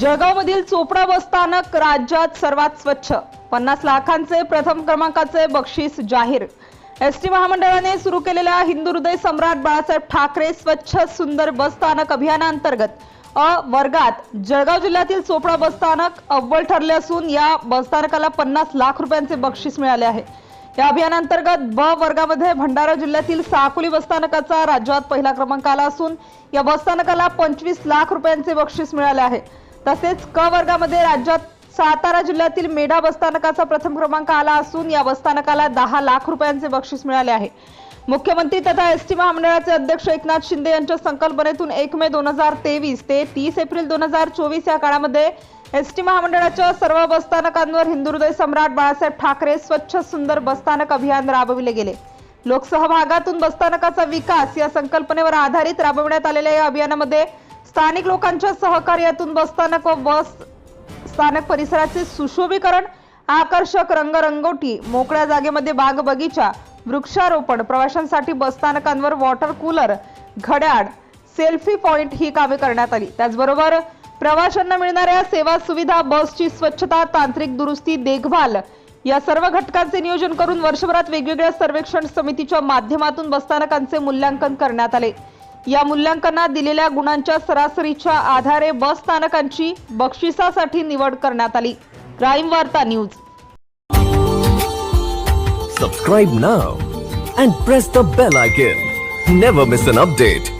जळगावमधील चोपडा बस स्थानक राज्यात सर्वात स्वच्छ. पन्नास लाखांचे प्रथम क्रमांकाचे बक्षीस जाहीर. एस टी महामंडळाने सुरू केलेल्या हिंदू हृदय सम्राट बाळासाहेब ठाकरे स्वच्छ सुंदर बस स्थानक अभियानांतर्गत अ वर्गात जळगाव जिल्ह्यातील चोपडा बस स्थानक अव्वल ठरले असून या बस स्थानकाला पन्नास लाख रुपयांचे बक्षीस मिळाले आहे. या अभियानांतर्गत ब वर्गामध्ये भंडारा जिल्ह्यातील साकुली बसस्थानकाचा राज्यात पहिला क्रमांक आला असून या बसस्थानकाला पंचवीस लाख रुपयांचे बक्षीस मिळाले आहे. तसेच क वर्गामध्ये राज्यात सातारा जिल्ह्यातील मेढा बसस्थानकाचा प्रथम क्रमांक आला असून या बसस्थानकाला दहा लाख रुपयांचे बक्षीस मिळाले आहे. मुख्यमंत्री तथा एस टी महामंडळाचे अध्यक्ष एकनाथ शिंदे यांच्या संकल्पनेतून एक मे दोन हजार तेवीस ते तीस एप्रिल दोन हजार चोवीस या काळामध्ये एस टी महामंडळाच्या सर्व बसस्थानकांवर हिंदुहृदय सम्राट बाळासाहेब ठाकरे स्वच्छ सुंदर बसस्थानक अभियान राबविले गेले. लोकसहभागातून बसस्थानकाचा विकास या संकल्पनेवर आधारित राबविण्यात आलेल्या या अभियानामध्ये स्थानिक लोकांच्या सहकार्यातून बसस्थानक व बस स्थानक परिसराचे सुशोभीकरण आकर्षक रंगरंगोटी मोकळ्या जागेमध्ये बाग बगीचा वृक्षारोपण प्रवाशांसाठी बसस्थानकांवर वॉटर कूलर घड्याळ सेल्फी पॉइंट ही कामे करण्यात आली. त्याचबरोबर प्रवाशांना मिळणाऱ्या सेवा सुविधा बसची स्वच्छता तांत्रिक दुरुस्ती देखभाल या सर्व घटकांचे नियोजन करून वर्षभरात वेगवेगळ्या सर्वेक्षण समितीच्या माध्यमातून बसस्थानकांचे मूल्यांकन करण्यात आले. या मूल्यांकनात दिलेल्या गुणांच्या सरासरीच्या आधारे बस स्थानकांची बक्षिसासाठी निवड करण्यात आली. क्राईम वार्ता news. Subscribe now and press the bell icon never miss an update